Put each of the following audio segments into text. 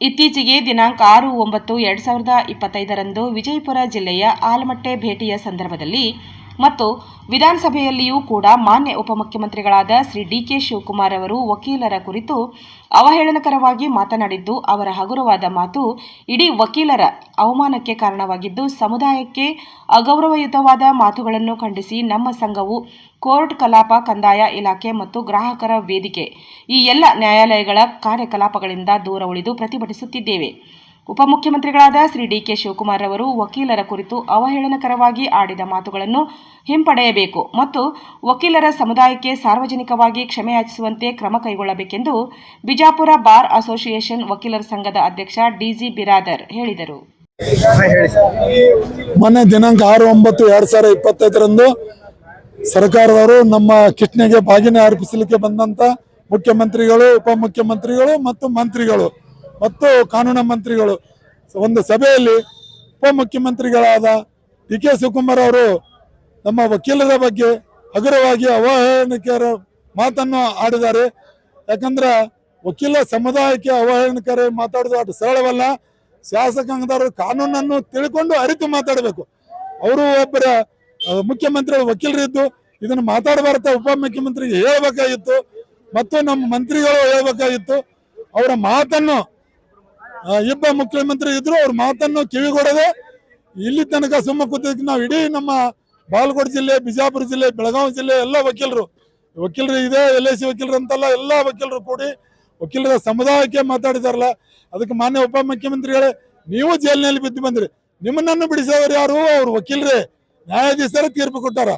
ಇತ್ತೀಚೆಗೆ ದಿನಾಂಕ ಆರು ಒಂಬತ್ತು ಎರಡ್ ಸಾವಿರದ ಇಪ್ಪತ್ತೈದರಂದು ವಿಜಯಪುರ ಜಿಲ್ಲೆಯ ಆಲಮಟ್ಟೆ ಭೇಟಿಯ ಸಂದರ್ಭದಲ್ಲಿ ಮತ್ತು ವಿಧಾನಸಭೆಯಲ್ಲಿಯೂ ಕೂಡ ಮಾನ್ಯ ಉಪಮುಖ್ಯಮಂತ್ರಿಗಳಾದ ಶ್ರೀ ಡಿಕೆ ಶಿವಕುಮಾರ್ ಅವರು ವಕೀಲರ ಕುರಿತು ಅವಹೇಳನಕರವಾಗಿ ಮಾತನಾಡಿದ್ದು, ಅವರ ಹಗುರವಾದ ಮಾತು ಇಡೀ ವಕೀಲರ ಅವಮಾನಕ್ಕೆ ಕಾರಣವಾಗಿದ್ದು, ಸಮುದಾಯಕ್ಕೆ ಅಗೌರವಯುತವಾದ ಮಾತುಗಳನ್ನು ಖಂಡಿಸಿ ನಮ್ಮ ಸಂಘವು ಕೋರ್ಟ್ ಕಲಾಪ, ಕಂದಾಯ ಇಲಾಖೆ ಮತ್ತು ಗ್ರಾಹಕರ ವೇದಿಕೆ ಈ ಎಲ್ಲ ನ್ಯಾಯಾಲಯಗಳ ಕಾರ್ಯಕಲಾಪಗಳಿಂದ ದೂರ ಉಳಿದು ಪ್ರತಿಭಟಿಸುತ್ತಿದ್ದೇವೆ. ಉಪಮುಖ್ಯಮಂತ್ರಿಗಳಾದ ಶ್ರೀ ಡಿಕೆ ಶಿವಕುಮಾರ್ ಅವರು ವಕೀಲರ ಕುರಿತು ಅವಹೇಳನಕರವಾಗಿ ಆಡಿದ ಮಾತುಗಳನ್ನು ಹಿಂಪಡೆಯಬೇಕು ಮತ್ತು ವಕೀಲರ ಸಮುದಾಯಕ್ಕೆ ಸಾರ್ವಜನಿಕವಾಗಿ ಕ್ಷಮೆಯಾಚಿಸುವಂತೆ ಕ್ರಮ ಕೈಗೊಳ್ಳಬೇಕೆಂದು ಬಿಜಾಪುರ ಬಾರ್ ಅಸೋಸಿಯೇಷನ್ ವಕೀಲರ ಸಂಘದ ಅಧ್ಯಕ್ಷ ಡಿಜಿ ಬಿರಾದರ್ ಹೇಳಿದರು. ಮೊನ್ನೆ ದಿನಾಂಕ ಆರು ಒಂಬತ್ತು ಎರಡ್ ಸಾವಿರದ ಇಪ್ಪತ್ತೈದರಂದು ಸರ್ಕಾರದವರು ನಮ್ಮ ಕಿಟ್ನಿಗೆ ಬಾಗಿನ ಅರ್ಪಿಸಲಿಕ್ಕೆ ಬಂದಂತ ಮುಖ್ಯಮಂತ್ರಿಗಳು, ಉಪಮುಖ್ಯಮಂತ್ರಿಗಳು ಮತ್ತು ಮಂತ್ರಿಗಳು ಮತ್ತು ಕಾನೂನು ಮಂತ್ರಿಗಳು. ಒಂದು ಸಭೆಯಲ್ಲಿ ಉಪಮುಖ್ಯಮಂತ್ರಿಗಳಾದ ಡಿ ಕೆ ಶಿವಕುಮಾರ್ ಅವರು ನಮ್ಮ ವಕೀಲರ ಬಗ್ಗೆ ಹಗುರವಾಗಿ ಅವಹೇಳನಕಾರ ಮಾತನ್ನು ಆಡಿದ್ದಾರೆ. ಯಾಕಂದ್ರೆ ವಕೀಲ ಸಮುದಾಯಕ್ಕೆ ಅವಹೇಳನಕಾರಿ ಮಾತಾಡೋದು ಅಷ್ಟು ಸರಳವಲ್ಲ. ಶಾಸಕಾಂಗದವರು ಕಾನೂನನ್ನು ತಿಳ್ಕೊಂಡು ಅರಿತು ಮಾತಾಡಬೇಕು. ಅವರು ಒಬ್ಬರ ಮುಖ್ಯಮಂತ್ರಿ ವಕೀಲರಿದ್ದು, ಇದನ್ನು ಮಾತಾಡಬಾರ್ದ ಉಪಮುಖ್ಯಮಂತ್ರಿಗೆ ಹೇಳ್ಬೇಕಾಗಿತ್ತು. ಮತ್ತು ನಮ್ಮ ಮಂತ್ರಿಗಳು ಹೇಳ್ಬೇಕಾಗಿತ್ತು. ಅವರ ಮಾತನ್ನು ಇಬ್ಬ ಮುಖ್ಯಮಂತ್ರಿ ಇದ್ರು ಅವ್ರ ಮಾತನ್ನು ಕಿವಿಗೊಡದೆ ಇಲ್ಲಿ ತನಕ ಸುಮ್ಮ ಕೂತಿದ್ದಕ್ಕೆ ನಾವು ಇಡೀ ನಮ್ಮ ಬಾಲ್ಕೋಟ್ ಜಿಲ್ಲೆ, ಬಿಜಾಪುರ ಜಿಲ್ಲೆ, ಬೆಳಗಾವಿ ಜಿಲ್ಲೆ ಎಲ್ಲ ವಕೀಲರು ವಕೀಲರು ಇದೆ, ಎಲ್ ಐ ಸಿ ವಕೀಲರು ಅಂತಲ್ಲ ಎಲ್ಲ ವಕೀಲರು ಕೂಡಿ ವಕೀಲರ ಸಮುದಾಯಕ್ಕೆ ಮಾತಾಡಿದಾರಲ್ಲ. ಅದಕ್ಕೆ ಮಾನ್ಯ ಉಪ ಮುಖ್ಯಮಂತ್ರಿಗಳೇ, ನೀವು ಜೈಲಿನಲ್ಲಿ ಬಿದ್ದು ಬಂದ್ರಿ. ನಿಮ್ಮನ್ನು ಬಿಡಿಸೋರು ಯಾರು? ಅವ್ರು ವಕೀಲರೇ. ನ್ಯಾಯಾಧೀಶರ ತೀರ್ಪು ಕೊಟ್ಟಾರ.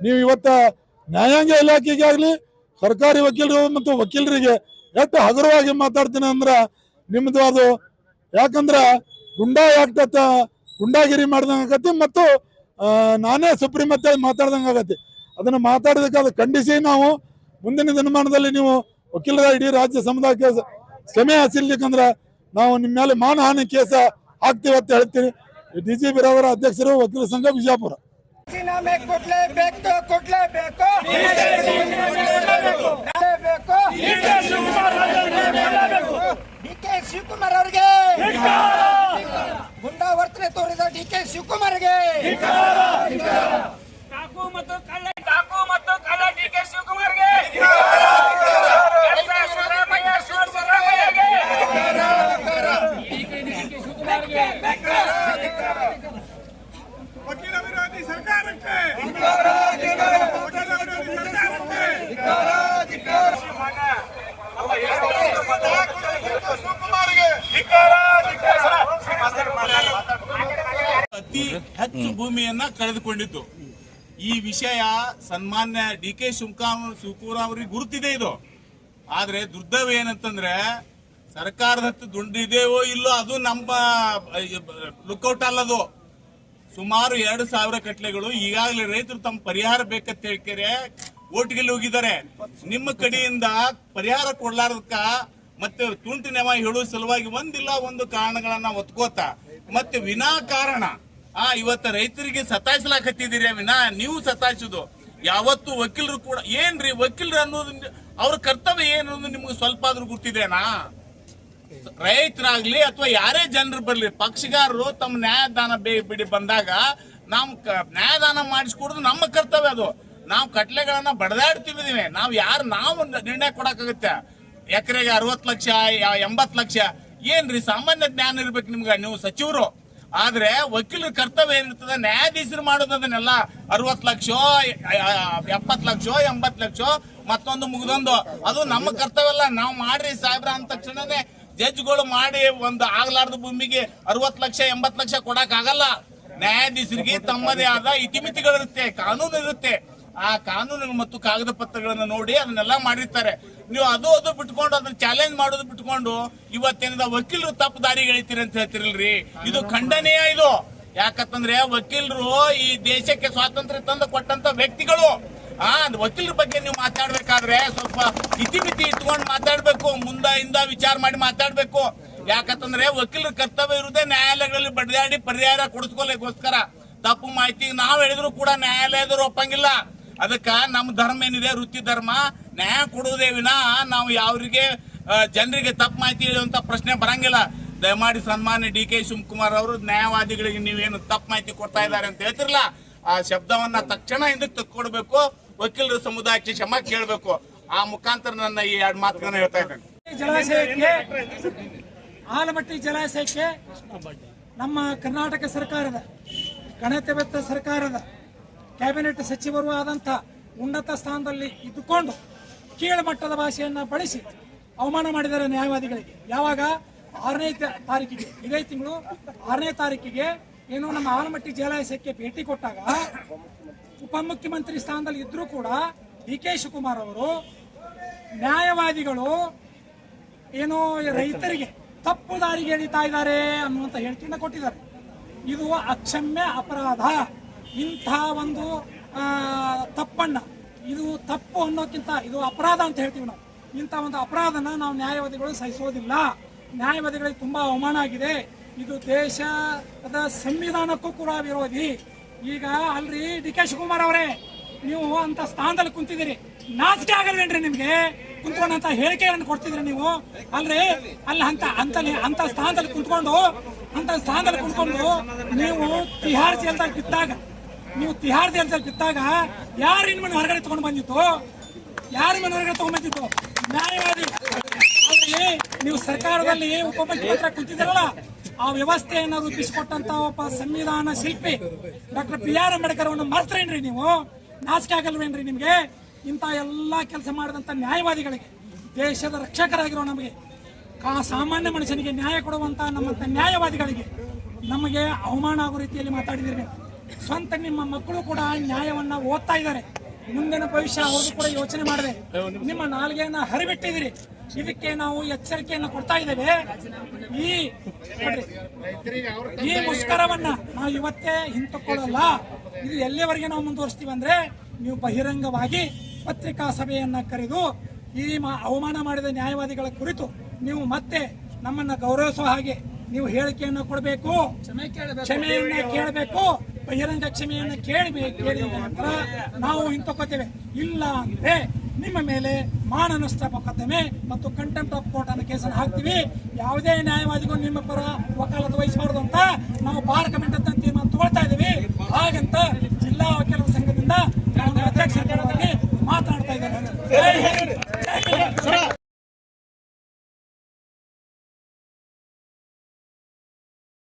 ನೀವು ಇವತ್ತ ನ್ಯಾಯಾಂಗ ಇಲಾಖೆಗೆ ಆಗ್ಲಿ, ಸರ್ಕಾರಿ ವಕೀಲರು ಮತ್ತು ವಕೀಲರಿಗೆ ಎಷ್ಟು ಹಗುರವಾಗಿ ಮಾತಾಡ್ತೀನಿ ಅಂದ್ರೆ ನಿಮ್ಮದು ಅದು ಯಾಕಂದ್ರ ಗುಂಡಾ ಯಾಕ್ತ ಗುಂಡಾಗಿರಿ ಮಾಡ್ದಂಗ ಆಗತ್ತೆ ಮತ್ತು ನಾನೇ ಸುಪ್ರೀಂ ಮತ್ತೆ ಮಾತಾಡ್ದಂಗ ಆಗತ್ತೆ. ಅದನ್ನ ಮಾತಾಡೋದಕ್ಕೆ ಅದು ಖಂಡಿಸಿ ನಾವು ಮುಂದಿನ ದಿನಮಾನದಲ್ಲಿ ನೀವು ವಕೀಲರ ಇಡೀ ರಾಜ್ಯ ಸಮುದಾಯಕ್ಕೆ ಕ್ಷಮೆ ಹಾಸಿರ್ಲಿಕ್ಕಂದ್ರ ನಾವು ನಿಮ್ಮ ಮೇಲೆ ಮಾನಹಾನಿ ಕೇಸ ಹಾಕ್ತೀವಿ ಅಂತ ಹೇಳ್ತೀನಿ. ಡಿ ಜಿ ಬಿರವರ ಅಧ್ಯಕ್ಷರು ವಕೀಲ ಸಂಘ ಕೊಡ್ಲೇಬೇಕು ಡಿ ಕೆ ಶಿವಕುಮಾರ್ ಅವರಿಗೆ ಗುಂಡಾ ವರ್ತನೆ ತೋರಿದ ಡಿ ಕೆ ಶಿವಕುಮಾರ್ಗೆ ಟಾಕು ಮತ್ತು ಕಳ್ಳ ಟಾಕು ಮತ್ತು ಕಳ್ಳ ಡಿ ಕೆ ಶಿವಕುಮಾರ್ಗೆ ಎಸ್ ಎಸ್ ಸಿದ್ದರಾಮಯ್ಯ ಶಿವ ಸಿದ್ದರಾಮಯ್ಯಗೆ ವಕೀಲ ವಿರೋಧಿ ಸರ್ಕಾರಕ್ಕೆ ವಕೀಲ ವಿರೋಧಿ ಸರ್ಕಾರಕ್ಕೆ ಶಿವಕುಮಾರ್ಗೆ ಅತಿ ಹೆಚ್ಚು ಭೂಮಿಯನ್ನ ಕಳೆದುಕೊಂಡಿತ್ತು ಈ ವಿಷಯ ಸನ್ಮಾನ್ಯ ಡಿ ಕೆ ಶಿವಕುಮಾರ್ ಶಿವಕುಮಾರ್ ಅವರಿಗೆ ಗುರುತಿದೆ ಇದು. ಆದ್ರೆ ದುರ್ದವ ಏನಂತಂದ್ರೆ ಸರ್ಕಾರದ ಹತ್ತು ದುಂಡಿದೆಯೋ ಇಲ್ಲೋ ಅದು ನಮ್ಮ ಲುಕ್ಔಟ್ ಅಲ್ಲದು. ಸುಮಾರು ಎರಡು ಸಾವಿರ ಕಟ್ಲೆಗಳು ಈಗಾಗಲೇ ರೈತರು ತಮ್ಮ ಪರಿಹಾರ ಬೇಕಂತ ಹೇಳ್ಕೆರೆ ಓಟ್ಗೆಲ್ಲಿ ಹೋಗಿದ್ದಾರೆ. ನಿಮ್ಮ ಕಡೆಯಿಂದ ಪರಿಹಾರ ಕೊಡ್ಲಾರ್ದಕ್ಕ ಮತ್ತೆ ತುಂಟಿ ನೆವ ಹೇಳುವ ಸಲುವಾಗಿ ಒಂದಿಲ್ಲ ಒಂದು ಕಾರಣಗಳನ್ನ ಒತ್ಕೋತ. ಮತ್ತೆ ವಿನಾಕಾರಣ ಆ, ಇವತ್ತ ರೈತರಿಗೆ ಸತಾಯಿಸ್ಲಾಕತ್ತಿದ್ದೀರಿ ವಿನಾ ನೀವು ಸತಾಯಿಸುದು. ಯಾವತ್ತು ವಕೀಲರು ಕೂಡ ಏನ್ರಿ, ವಕೀಲರು ಅನ್ನೋದು ಅವ್ರ ಕರ್ತವ್ಯ ಏನು ಅನ್ನೋದು ನಿಮ್ಗೆ ಸ್ವಲ್ಪ ಆದ್ರೂ ಗೊತ್ತಿದೆನಾ? ರೈತರಾಗ್ಲಿ ಅಥವಾ ಯಾರೇ ಜನರು ಬರ್ಲಿ, ಪಕ್ಷಗಾರರು ತಮ್ಮ ನ್ಯಾಯದಾನ ಬಿಡಿ ಬಂದಾಗ ನಾವು ನ್ಯಾಯದಾನ ಮಾಡಿಸ್ಕೊಡೋದು ನಮ್ಮ ಕರ್ತವ್ಯ ಅದು. ನಾವು ಕಟ್ಲೆಗಳನ್ನ ಬಡದಾಡ್ತಿದ್ದೀವಿ ನಾವು ಯಾರು ನಾವು ನಿರ್ಣಯ ಕೊಡಕ್ಕಾಗುತ್ತೆ. ಎಕರೆಗೆ ಅರವತ್ತು ಲಕ್ಷ ಎಂಬತ್ತು ಲಕ್ಷ. ಏನ್ರಿ, ಸಾಮಾನ್ಯ ಜ್ಞಾನ ಇರ್ಬೇಕು ನಿಮ್ಗೆ ನೀವು ಸಚಿವರು. ಆದ್ರೆ ವಕೀಲರ ಕರ್ತವ್ಯ ಏನಿರ್ತದೆ? ನ್ಯಾಯಾಧೀಶರು ಮಾಡೋದು ಅದನ್ನೆಲ್ಲ ಅರವತ್ತು ಲಕ್ಷ ಎಪ್ಪತ್ತು ಲಕ್ಷ, ಎಂಬತ್ತು ಲಕ್ಷ, ಮತ್ತೊಂದು ಮುಗಿದೊಂದು. ಅದು ನಮ್ಮ ಕರ್ತವ್ಯ ಅಲ್ಲ. ನಾವು ಮಾಡ್ರಿ ಸಾಹೇಬ್ರ ಅಂದ ತಕ್ಷಣನೇ ಜಡ್ಜ್ಗಳು ಮಾಡಿ ಒಂದು ಆಗ್ಲಾರ್ದ ಭೂಮಿಗೆ ಅರವತ್ತು ಲಕ್ಷ, ಎಂಬತ್ತು ಲಕ್ಷ ಕೊಡಕ್ ಆಗಲ್ಲ ನ್ಯಾಯಾಧೀಶರಿಗೆ ತಮ್ಮದೇ ಆದ ಇತಿಮಿತಿಗಳಿರುತ್ತೆ ಕಾನೂನು ಇರುತ್ತೆ ಆ ಕಾನೂನು ಮತ್ತು ಕಾಗದ ಪತ್ರಗಳನ್ನು ನೋಡಿ ಅದನ್ನೆಲ್ಲ ಮಾಡಿರ್ತಾರೆ. ನೀವು ಅದು ಅದು ಬಿಟ್ಕೊಂಡು ಅದನ್ನ ಚಾಲೆಂಜ್ ಮಾಡೋದು ಬಿಟ್ಕೊಂಡು ಇವತ್ತೇನಿದ, ವಕೀಲರು ತಪ್ಪು ದಾರಿ ಎಳಿತೀರಿ ಅಂತ ಹೇಳ್ತಿರಲ್ರಿ? ಇದು ಖಂಡನೀಯ ಇದು? ಯಾಕಂತಂದ್ರೆ ವಕೀಲರು ಈ ದೇಶಕ್ಕೆ ಸ್ವಾತಂತ್ರ್ಯ ತಂದು ಕೊಟ್ಟಂತ ವ್ಯಕ್ತಿಗಳು. ಆ, ವಕೀಲರ ಬಗ್ಗೆ ನೀವು ಮಾತಾಡ್ಬೇಕಾದ್ರೆ ಸ್ವಲ್ಪ ಇತಿಮಿತಿ ಇಟ್ಕೊಂಡು ಮಾತಾಡ್ಬೇಕು ಮುಂದ ಹಿಂದ ವಿಚಾರ ಮಾಡಿ ಮಾತಾಡ್ಬೇಕು. ಯಾಕಂತಂದ್ರೆ ವಕೀಲರ ಕರ್ತವ್ಯ ಇರುವುದೇ ನ್ಯಾಯಾಲಯಗಳಲ್ಲಿ ಬಡಿದಾಡಿ ಪರಿಹಾರ ಕೊಡಿಸ್ಕೊಳ್ಳೋಕ್ಕೋಸ್ಕರ ತಪ್ಪು ಮಾಹಿತಿ ನಾವ್ ಹೇಳಿದ್ರು ಕೂಡ ನ್ಯಾಯಾಲಯದವ್ರು ಒಪ್ಪಂಗಿಲ್ಲ. ಅದಕ್ಕ ನಮ್ಮ ಧರ್ಮ ಏನಿದೆ? ವೃತ್ತಿ ಧರ್ಮ. ನ್ಯಾಯ ಕೊಡುವುದೇ ವಿನ ನಾವು ಯಾವ್ರಿಗೆ ಜನರಿಗೆ ತಪ್ಪು ಮಾಹಿತಿ ಹೇಳುವಂತ ಪ್ರಶ್ನೆ ಬರಂಗಿಲ್ಲ. ದಯಮಾಡಿ ಸನ್ಮಾನ್ಯ ಡಿ ಕೆ ಶಿವಕುಮಾರ್ ಅವರು, ನ್ಯಾಯವಾದಿಗಳಿಗೆ ನೀವೇನು ತಪ್ಪು ಮಾಹಿತಿ ಕೊಡ್ತಾ ಇದ್ದಾರೆ ಅಂತ ಹೇಳ್ತಿರಲ್ಲ ಆ ಶಬ್ದವನ್ನ ತಕ್ಷಣ ಹಿಂದಕ್ಕೆ ತಕ್ಕೊಡ್ಬೇಕು. ವಕೀಲರ ಸಮುದಾಯಕ್ಕೆ ಕ್ಷಮ ಕೇಳಬೇಕು. ಆ ಮುಖಾಂತರ ನನ್ನ ಈ ಎರಡು ಮಾತುಗಳನ್ನ ಹೇಳ್ತಾ ಇದ್ದೇನೆ. ಆಲಮಟ್ಟಿ ಜಲಾಶಯಕ್ಕೆ ನಮ್ಮ ಕರ್ನಾಟಕ ಸರ್ಕಾರದ ಗಣತವ್ಯತ ಸರ್ಕಾರದ ಕ್ಯಾಬಿನೆಟ್ ಸಚಿವರು ಆದಂಥ ಉನ್ನತ ಸ್ಥಾನದಲ್ಲಿ ಇದ್ದುಕೊಂಡು ಕೀಳುಮಟ್ಟದ ಭಾಷೆಯನ್ನು ಬಳಸಿ ಅವಮಾನ ಮಾಡಿದ್ದಾರೆ ನ್ಯಾಯವಾದಿಗಳಿಗೆ. ಯಾವಾಗ? ಆರನೇ ತಾರೀಕಿಗೆ. ಇದೇ ತಿಂಗಳು ಆರನೇ ತಾರೀಕಿಗೆ ಏನು ನಮ್ಮ ಆಲಮಟ್ಟಿ ಜಲಾಶಯಕ್ಕೆ ಭೇಟಿ ಕೊಟ್ಟಾಗ ಉಪಮುಖ್ಯಮಂತ್ರಿ ಸ್ಥಾನದಲ್ಲಿ ಇದ್ದರೂ ಕೂಡ ಡಿ ಕೆ ಶಿವಕುಮಾರ್ ಅವರು ನ್ಯಾಯವಾದಿಗಳು ಏನು ರೈತರಿಗೆ ತಪ್ಪು ದಾರಿಗೆ ಎಳಿತಾ ಇದ್ದಾರೆ ಅನ್ನುವಂಥ ಹೇಳಿಕೆಯನ್ನು ಕೊಟ್ಟಿದ್ದಾರೆ. ಇದು ಅಕ್ಷಮ್ಯ ಅಪರಾಧ. ಇಂಥ ಒಂದು ತಪ್ಪಣ್ಣ. ಇದು ತಪ್ಪು ಅನ್ನೋಕ್ಕಿಂತ ಇದು ಅಪರಾಧ ಅಂತ ಹೇಳ್ತೀವಿ ನಾವು. ಇಂಥ ಒಂದು ಅಪರಾಧನ ನಾವು ನ್ಯಾಯವಾದಿಗಳು ಸಹಿಸೋದಿಲ್ಲ. ನ್ಯಾಯವಾದಿಗಳಿಗೆ ತುಂಬಾ ಅವಮಾನ ಆಗಿದೆ. ಇದು ದೇಶದ ಸಂವಿಧಾನಕ್ಕೂ ಕೂಡ ವಿರೋಧಿ. ಈಗ ಅಲ್ರಿ ಡಿ ಕೆ ಶಿವಕುಮಾರ್ ಅವರೇ, ನೀವು ಅಂತ ಸ್ಥಾನದಲ್ಲಿ ಕುಂತಿದ್ದೀರಿ. ನಾಚಿಕೆ ಆಗಲ್ವೇನ್ರಿ ನಿಮಗೆ? ಕುಂತ್ಕೊಂಡಂತ ಹೇಳಿಕೆಗಳನ್ನು ಕೊಡ್ತಿದ್ರಿ ನೀವು. ಅಲ್ರಿ? ಅಲ್ಲಿ, ಅಂತ ಅಂತ ಅಂತ ಸ್ಥಾನದಲ್ಲಿ ಕುಂತ್ಕೊಂಡು, ಅಂತ ಸ್ಥಾನದಲ್ಲಿ ಕುಂತ್ಕೊಂಡು ನೀವು ತಿಹಾರ್ ಜೈಲ್ದಾಗ ಬಿದ್ದಾಗ ನೀವು ತಿಹಾರ್ ಜೈಲ್ ಬಿದ್ದಾಗ ಯಾರು ನಿಮ್ಮ ಹೊರಗಡೆ ತಗೊಂಡು ಬಂದಿತ್ತು? ಯಾರು ಮನೆ ಹೊರಗಡೆ ತಗೊಂಡ್ ಬಂದಿತ್ತು? ನ್ಯಾಯವಾದಿ. ಆದ್ರೆ ನೀವು ಸರ್ಕಾರದಲ್ಲಿ ಉಪಮುಖ್ಯಮಂತ್ರಿ ಕುಂತಿದ್ದಾರಲ್ಲ, ಆ ವ್ಯವಸ್ಥೆಯನ್ನು ರೂಪಿಸಿಕೊಟ್ಟಂತ ಒಬ್ಬ ಸಂವಿಧಾನ ಶಿಲ್ಪಿ ಡಾಕ್ಟರ್ ಬಿ ಆರ್ ಅಂಬೇಡ್ಕರ್ ಅವನ್ನ ಮರ್ತೇನ್ರಿ ನೀವು? ನಾಚಿಕೆ ಆಗಲ್ವೇನ್ರಿ ನಿಮ್ಗೆ? ಇಂಥ ಎಲ್ಲಾ ಕೆಲಸ ಮಾಡಿದಂತ ನ್ಯಾಯವಾದಿಗಳಿಗೆ, ದೇಶದ ರಕ್ಷಕರಾಗಿರೋ ನಮಗೆ, ಕಾ ಸಾಮಾನ್ಯ ಮನುಷ್ಯನಿಗೆ ನ್ಯಾಯ ಕೊಡುವಂತ ನಮ್ಮಂತ ನ್ಯಾಯವಾದಿಗಳಿಗೆ ನಮಗೆ ಅವಮಾನ ಆಗೋ ರೀತಿಯಲ್ಲಿ ಮಾತಾಡಿದಿರಿ ನೀವು. ಸ್ವಂತ ನಿಮ್ಮ ಮಕ್ಕಳು ಕೂಡ ನ್ಯಾಯವನ್ನ ಓದ್ತಾ ಇದ್ದಾರೆ. ಮುಂದಿನ ಭವಿಷ್ಯ ಅವರು ಕೂಡ ಯೋಚನೆ ಮಾಡಿದೆ. ನಿಮ್ಮ ನಾಲ್ಗೆಯನ್ನ ಹರಿಬಿಟ್ಟಿದಿರಿ ಇದಕ್ಕೆ ನಾವು ಎಚ್ಚರಿಕೆಯನ್ನು ಕೊಡ್ತಾ ಇದ್ದೇವೆ. ಈ ಈ ಮುಷ್ಕರವನ್ನ ನಾವು ಇವತ್ತೇ ಹಿಂತಕೊಳ್ಳಲ್ಲ. ಇದು ಎಲ್ಲಿವರೆಗೆ ನಾವು ಮುಂದುವರಿಸ್ತೀವಿ ಅಂದ್ರೆ ನೀವು ಬಹಿರಂಗವಾಗಿ ಪತ್ರಿಕಾ ಸಭೆಯನ್ನ ಕರೆದು ಈ ಮಾ- ಅವಮಾನ ಮಾಡಿದ ನ್ಯಾಯವಾದಿಗಳ ಕುರಿತು ನೀವು ಮತ್ತೆ ನಮ್ಮನ್ನ ಗೌರವಿಸುವ ಹಾಗೆ ನೀವು ಹೇಳಿಕೆಯನ್ನು ಕೊಡಬೇಕು. ಕ್ಷಮೆಯನ್ನ ಕೇಳಬೇಕು. ಬಹಿರಂಗ ಕ್ಷಮೆಯನ್ನು ಕೇಳಬೇಕು ಕೇಳಿದ ನಂತರ ನಾವು ಹಿಂತೊಕ್ಕೋತೇವೆ. ಇಲ್ಲ ಅಂದ್ರೆ ನಿಮ್ಮ ಮೇಲೆ ಮಾನನಷ್ಟ ಮೊಕದ್ದಮೆ ಮತ್ತು ಕಂಟೆಂಪ್ಟ್ ಆಫ್ ಕೋರ್ಟ್ ಅನ್ನ ಕೇಸನ್ನು ಹಾಕ್ತೀವಿ. ಯಾವುದೇ ನ್ಯಾಯವಾದಿಗೂ ನಿಮ್ಮ ಪರ ವಕಾಲತ್ತು ವಹಿಸಬಾರದು ಅಂತ ನಾವು ಬಾರ್ ಕಮೆಂಟ್ ಅಂತ ತೀರ್ಮಾನ ತಗೊಳ್ತಾ ಇದ್ದೀವಿ. ಹಾಗಂತ